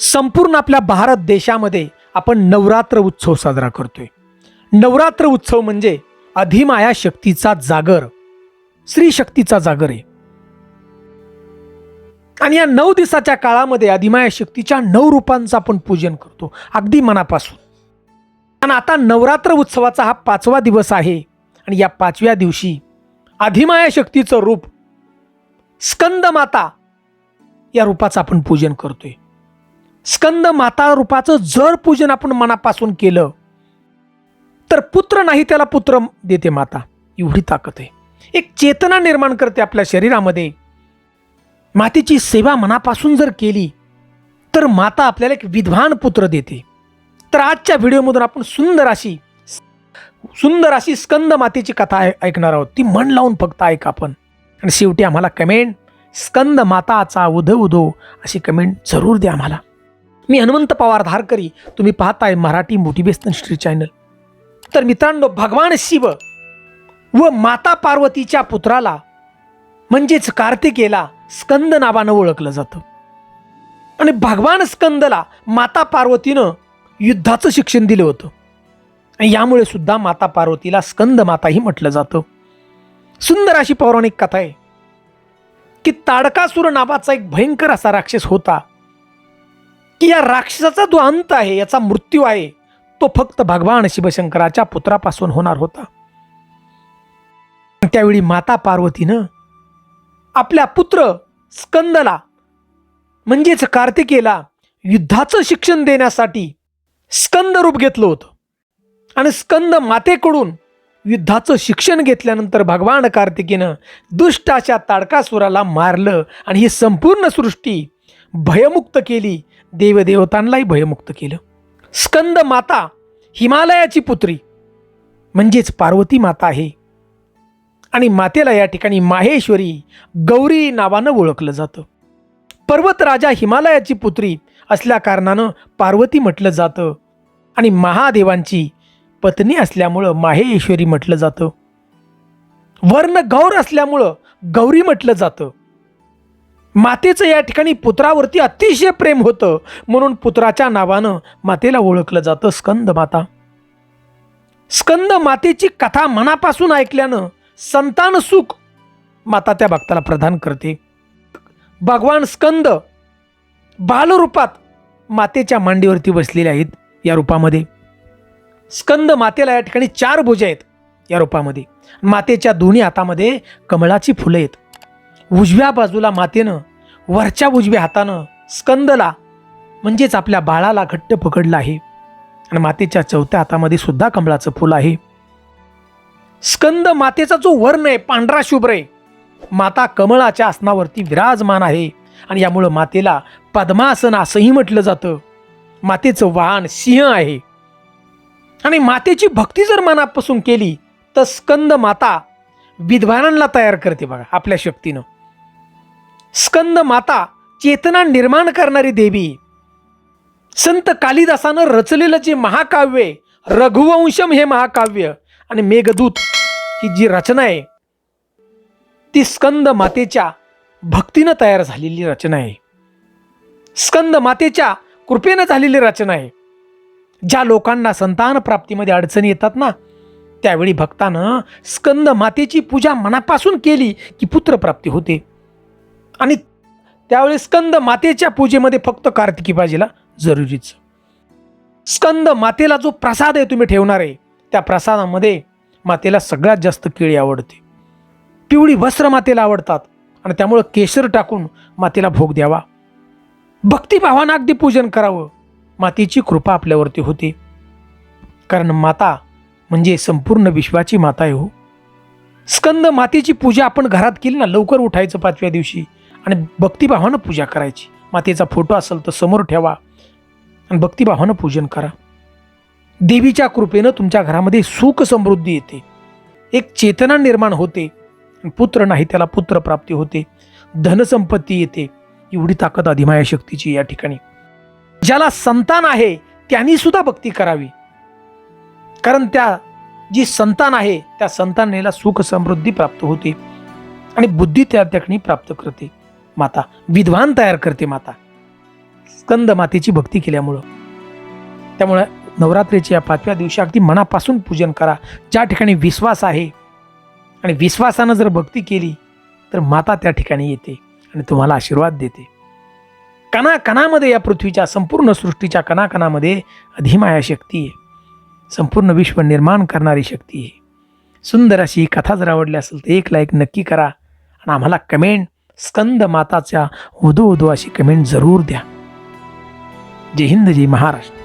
संपूर्ण आपल्या भारत देशामध्ये आपण नवरात्र उत्सव साजरा करतोय. नवरात्र उत्सव म्हणजे अधिमाया शक्तीचा जागर स्त्री शक्तीचा जागर आहे. आणि या नऊ दिवसाच्या काळामध्ये अधिमाया शक्तीच्या नऊ रूपांचं आपण पूजन करतो अगदी मनापासून. आणि आता नवरात्र उत्सवाचा हा पाचवा दिवस आहे आणि या पाचव्या दिवशी अधिमाया शक्तीचं रूप स्कंद माता या रूपाचं आपण पूजन करतोय. स्कंद माता रूपाचं जर पूजन आपण मनापासून केलं तर पुत्र नाही त्याला पुत्र देते माता. एवढी ताकद आहे. एक चेतना निर्माण करते आपल्या शरीरामध्ये. मातेची सेवा मनापासून जर केली तर माता आपल्याला एक विद्वान पुत्र देते. तर आजच्या व्हिडिओमधून आपण सुंदर अशी सुंदर अशी स्कंद मातेची कथा ऐ- ऐकणार आहोत. ती मन लावून फक्त ऐक आपण. आणि शेवटी आम्हाला कमेंट स्कंद माताचा उधो उधो अशी कमेंट जरूर द्या आम्हाला. मी हनुमंत पवार धारकरी. तुम्ही पाहताय मराठी मोटिवेशनल श्री चॅनल. तर मित्रांनो भगवान शिव व माता पार्वतीच्या पुत्राला म्हणजेच कार्तिकेला स्कंद नावानं ओळखलं जातं. आणि भगवान स्कंदला माता पार्वतीनं युद्धाचं शिक्षण दिलं होतं. आणि यामुळे सुद्धा माता पार्वतीला स्कंद माताही म्हटलं जातं. सुंदर अशी पौराणिक कथा आहे की ताडकासुर नावाचा एक भयंकर असा राक्षस होता. की या राक्षसाचा जो अंत आहे याचा मृत्यू आहे तो फक्त भगवान शिवशंकराच्या पुत्रापासून होणार होता. त्यावेळी माता पार्वतीनं आपल्या पुत्र स्कंदला म्हणजेच कार्तिकेला युद्धाचं शिक्षण देण्यासाठी स्कंद रूप घेतलं होतं. आणि स्कंद मातेकडून युद्धाचं शिक्षण घेतल्यानंतर भगवान कार्तिकेनं दुष्टाच्या ताडकासुराला मारलं आणि ही संपूर्ण सृष्टी भयमुक्त केली. देवदेवतांनाही भयमुक्त केलं. स्कंद माता हिमालयाची पुत्री म्हणजेच पार्वती माता आहे. आणि मातेला या ठिकाणी माहेश्वरी गौरी नावानं ओळखलं जातं. पर्वतराजा हिमालयाची पुत्री असल्या कारणानं पार्वती म्हटलं जातं. आणि महादेवांची पत्नी असल्यामुळं माहेश्वरी म्हटलं जातं. वर्ण गौर असल्यामुळं गौरी म्हटलं जातं. मातेचं या ठिकाणी पुत्रावरती अतिशय प्रेम होतं. म्हणून पुत्राच्या नावानं मातेला ओळखलं जातं स्कंद माता. स्कंद मातेची कथा मनापासून ऐकल्यानं संतान सुख माता त्या भक्ताला प्रदान करते. भगवान स्कंद बालरूपात मातेच्या मांडीवरती बसलेले आहेत या रूपामध्ये. स्कंद मातेला या ठिकाणी चार भुजे आहेत या रूपामध्ये. मातेच्या दोन्ही हातामध्ये कमळाची फुलं आहेत. उजव्या बाजूला मातेनं वरच्या उजव्या हातानं स्कंदला म्हणजेच आपल्या बाळाला घट्ट पकडलं आहे. आणि मातेच्या चौथ्या हातामध्ये सुद्धा कमळाचं फुल आहे. स्कंद मातेचा जो वर्ण आहे पांढरा शुभ्र आहे. माता कमळाच्या आसनावरती विराजमान आहे. आणि यामुळं मातेला पद्मासन असंही म्हटलं जातं. मातेचं वाहन सिंह आहे. आणि मातेची भक्ती जर मनापासून केली तर स्कंद माता विद्वानांना तयार करते बघा आपल्या शक्तीनं. स्कंद माता चेतना निर्माण करणारी देवी. संत कालिदासानं रचलेलं जे महाकाव्य रघुवंशम हे महाकाव्य आणि मेघदूत ही जी रचना आहे ती स्कंद मातेच्या भक्तीनं तयार झालेली रचना आहे. स्कंद मातेच्या कृपेनं झालेली रचना आहे. ज्या लोकांना संतान प्राप्तीमध्ये अडचणी येतात ना त्यावेळी भक्तानं स्कंद मातेची पूजा मनापासून केली की पुत्रप्राप्ती होते. आणि त्यावेळी स्कंद मातेच्या पूजेमध्ये फक्त कार्तिकी बाजीला जरुरीच. स्कंद मातेला जो प्रसाद आहे तुम्ही ठेवणार आहे त्या प्रसादामध्ये मातेला सगळ्यात जास्त केळी आवडते. पिवळी वस्त्र मातेला आवडतात आणि त्यामुळं केशर टाकून मातेला भोग द्यावा. भक्तिभावानं अगदी पूजन करावं. मातेची कृपा आपल्यावरती होते. कारण माता म्हणजे संपूर्ण विश्वाची माता आहे हो. स्कंद मातेची पूजा आपण घरात केली ना लवकर उठायचं पाचव्या दिवशी आणि भक्तिभावानं पूजा करायची. मातेचा फोटो असेल तर समोर ठेवा. आणि भक्तिभावानं पूजन करा. देवीच्या कृपेनं तुमच्या घरामध्ये सुख समृद्धी येते. एक चेतना निर्माण होते. पुत्र नाही त्याला पुत्र प्राप्ती होते. धनसंपत्ती येते. एवढी ताकद अधिमाया शक्तीची या ठिकाणी. ज्याला संतान आहे त्यांनी सुद्धा भक्ती करावी. कारण त्या जी संतान आहे त्या संतानेला सुख समृद्धी प्राप्त होते. आणि बुद्धी त्या ठिकाणी प्राप्त करते. माता विद्वान तयार करते माता. स्कंद मातेची भक्ती केल्यामुळं. त्यामुळं नवरात्रीच्या या पाचव्या दिवशी अगदी मनापासून पूजन करा. ज्या ठिकाणी विश्वास आहे आणि विश्वासानं जर भक्ती केली तर माता त्या ठिकाणी येते आणि तुम्हाला आशीर्वाद देते. कणाकणामध्ये या पृथ्वीच्या संपूर्ण सृष्टीच्या कणाकणामध्ये अधिमाया शक्ती आहे. संपूर्ण विश्व निर्माण करणारी शक्ती आहे. सुंदर अशी ही कथा जर आवडली असेल तर एक लाईक नक्की करा आणि आम्हाला कमेंट स्कंद माताच्या उदो उदो अशी कमेंट जरूर द्या. जय हिंद जय महाराष्ट्र.